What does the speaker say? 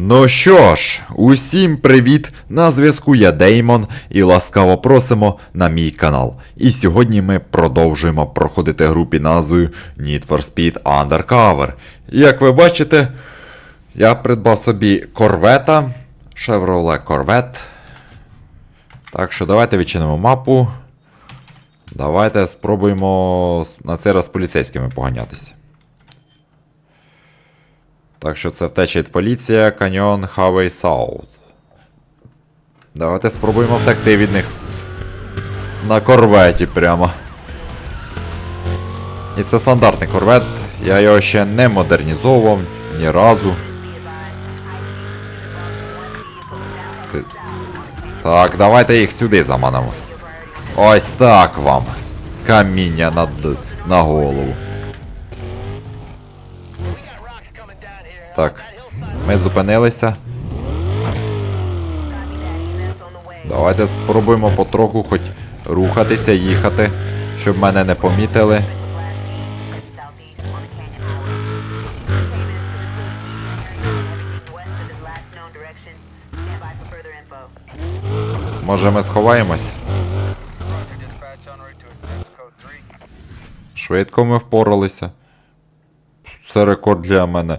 Ну що ж, усім привіт! На зв'язку я Деймон і ласкаво просимо на мій канал. І сьогодні ми продовжуємо проходити гру під назвою Need for Speed Undercover. І як ви бачите, я придбав собі корвета, Chevrolet Corvette. Так що давайте відчинимо мапу. Давайте спробуємо на цей раз поліцейськими поганятися. Так що це втеча від поліція, каньйон Хавей Саут. Давайте спробуємо втекти від них. На корветі прямо. І це стандартний корвет. Я його ще не модернізовував ні разу. Так, давайте їх сюди заманимо. Ось так вам. Каміння на, на голову. Так, ми зупинилися. Давайте спробуємо потроху хоч рухатися, їхати, щоб мене не помітили. Може ми сховаємось? Швидко ми впоралися. Це рекорд для мене.